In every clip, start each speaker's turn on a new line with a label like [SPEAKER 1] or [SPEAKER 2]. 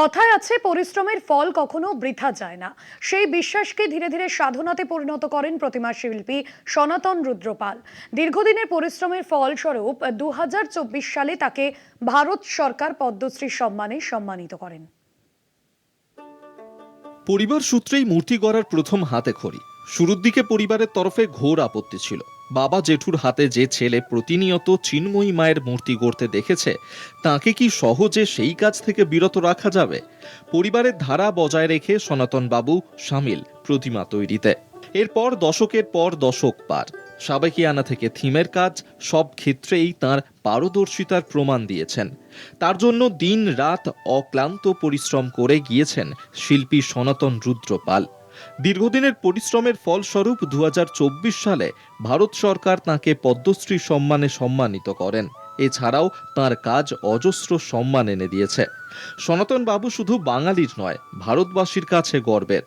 [SPEAKER 1] কথায় আছে, পরিশ্রমের ফল কখনো বৃথা যায় না। সেই বিশ্বাসকে ধীরে ধীরে সাধনাতে পরিণত করেন প্রতিমা শিল্পী সনাতন রুদ্রপাল। দীর্ঘদিনের পরিশ্রমের ফলস্বরূপ দু হাজার চব্বিশ সালে তাকে ভারত সরকার পদ্মশ্রী সম্মানে সম্মানিত করেন।
[SPEAKER 2] পরিবার সূত্রেই মূর্তি গড়ার প্রথম হাতে খড়ি। শুরুর দিকে পরিবারের তরফে ঘোর আপত্তি ছিল। বাবা জেঠুর হাতে যে ছেলে প্রতিনিয়ত চিন্ময়ী মায়ের মূর্তি গড়তে দেখেছে, তাকে কি সহজে সেই কাজ থেকে বিরত রাখা যাবে? পরিবারের ধারা বজায় রেখে সনাতন বাবু সামিল প্রতিমা তৈরিতে। এরপর দশকের পর দশক পার। সাবেকিয়ানা থেকে থিমের কাজ, সব ক্ষেত্রেই তার পারদর্শিতার প্রমাণ দিয়েছেন। তার জন্য দিন রাত অক্লান্ত পরিশ্রম করে গিয়েছেন শিল্পী সনাতন রুদ্রপাল। দীর্ঘদিনের পরিশ্রমের ফলস্বরূপ দু হাজার চব্বিশ সালে ভারত সরকার তাকে পদ্মশ্রী সম্মানে সম্মানিত করেন। এছাড়াও তার কাজ অজস্র সম্মান এনে দিয়েছে। সনাতন বাবু শুধু বাঙালির নয়, ভারতবাসীর কাছে গর্বের।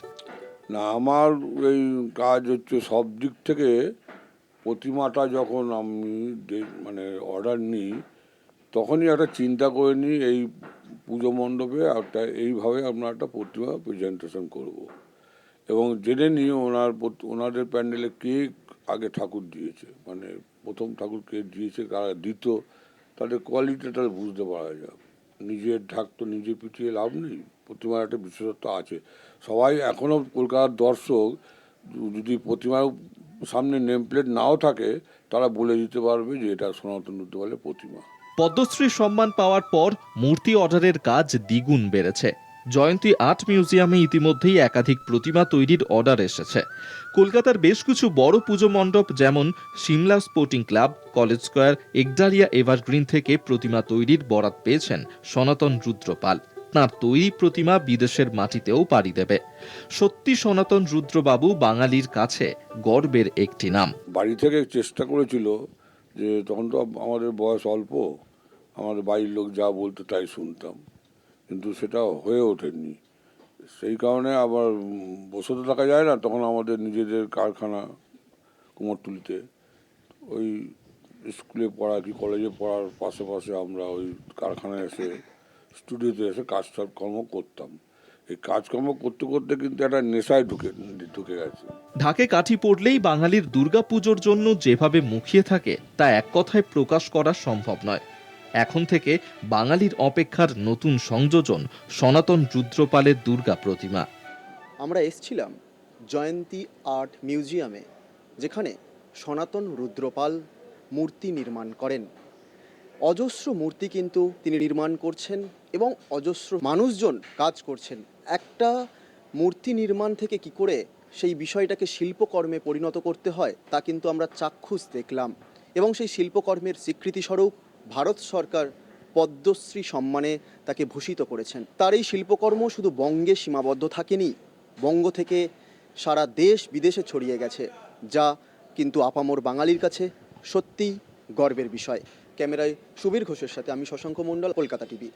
[SPEAKER 3] না, আমার এই কাজ হচ্ছে সব দিক থেকে প্রতিমাটা যখন আমি মানে অর্ডার নিই, তখনই একটা চিন্তা করে নিই, এই পুজো মণ্ডপে একটা এইভাবে আমরা একটা প্রতিমা প্রেজেন্টেশন করব। এবং জেনে নিই ওনার ওনাদের প্যান্ডেলে কে আগে ঠাকুর দিয়েছে? মানে প্রথম ঠাকুর কে দিয়েছে, কারা দ্বিতীয় তাদের কোয়ালিটিটা বুঝতে পারা যায় নিজের ঢাক তো নিজে পিটিয়ে লাভ নেই, প্রতিমার একটা বিশেষত্ব আছে। সবাই এখনও কলকাতার দর্শক, যদি প্রতিমার সামনে নেম প্লেট নাও থাকে, তারা বলে দিতে পারবে যে এটা সনাতন রুদ্রপালের প্রতিমা।
[SPEAKER 2] পদ্মশ্রী সম্মান পাওয়ার পর মূর্তি অর্ডারের কাজ দ্বিগুণ বেড়েছে। জয়ন্তী আর্ট মিউজিয়ামে ইতিমধ্যেই একাধিক প্রতিমা তৈরির অর্ডার এসেছে। কলকাতার বেশ কিছু বড় পুজো মণ্ডপ যেমন Simla sporting club, college square, Ekdalia evergreen থেকে প্রতিমা তৈরির বরাত পেয়েছেন সনাতন রুদ্রপাল। তাঁর তৈরি প্রতিমা বিদেশের মাটিতেও পাড়ি দেবে। সত্যি সনাতন রুদ্রবাবু বাঙালির কাছে গর্বের একটি নাম।
[SPEAKER 3] বাড়ি থেকে চেষ্টা করেছিল যে তখন তো আমাদের বয়স অল্প, আমাদের বাড়ির লোক যা বলতো তাই শুনতাম। কিন্তু সেটা হয়ে ওঠেনি। সেই কারণে আবার বসে তো থাকা যায় না, তখন আমাদের নিজেদের কারখানা কুমোরটুলিতে। ওই স্কুলে পড়া কি কলেজে পড়ার পাশে পাশে আমরা ওই কারখানায় এসে স্টুডিওতে এসে কাজ কর্ম করতাম। এই কাজকর্ম করতে করতে কিন্তু একটা নেশায় ঢুকে ঢুকে গেছে।
[SPEAKER 2] ঢাকে কাঠি পড়লেই বাঙালির দুর্গাপুজোর জন্য যেভাবে মুখিয়ে থাকে, তা এক কথায় প্রকাশ করা সম্ভব নয়। এখন থেকে বাঙালির অপেক্ষার নতুন সংযোজন সনাতন রুদ্রপালের দুর্গা প্রতিমা।
[SPEAKER 4] আমরা এসছিলাম জয়ন্তী আর্ট মিউজিয়ামে, যেখানে সনাতন রুদ্রপাল মূর্তি নির্মাণ করেন। অজস্র মূর্তি কিন্তু তিনি নির্মাণ করছেন এবং অজস্র মানুষজন কাজ করছেন। একটা মূর্তি নির্মাণ থেকে কি করে সেই বিষয়টাকে শিল্পকর্মে পরিণত করতে হয়, তা কিন্তু আমরা চাক্ষুষ দেখলাম এবং সেই শিল্পকর্মের স্বীকৃতিস্বরূপ ভারত সরকার পদ্মশ্রী সম্মানে তাকে ভূষিত করেছেন। তার এই শিল্পকর্ম শুধু বঙ্গে সীমাবদ্ধ থাকেনি, বঙ্গ থেকে সারা দেশ বিদেশে ছড়িয়ে গেছে, যা কিন্তু আপামর বাঙালির কাছে সত্যিই গর্বের বিষয়। ক্যামেরায় সুবীর ঘোষের সাথে আমি শশাঙ্ক মণ্ডল, কলকাতা টিভি।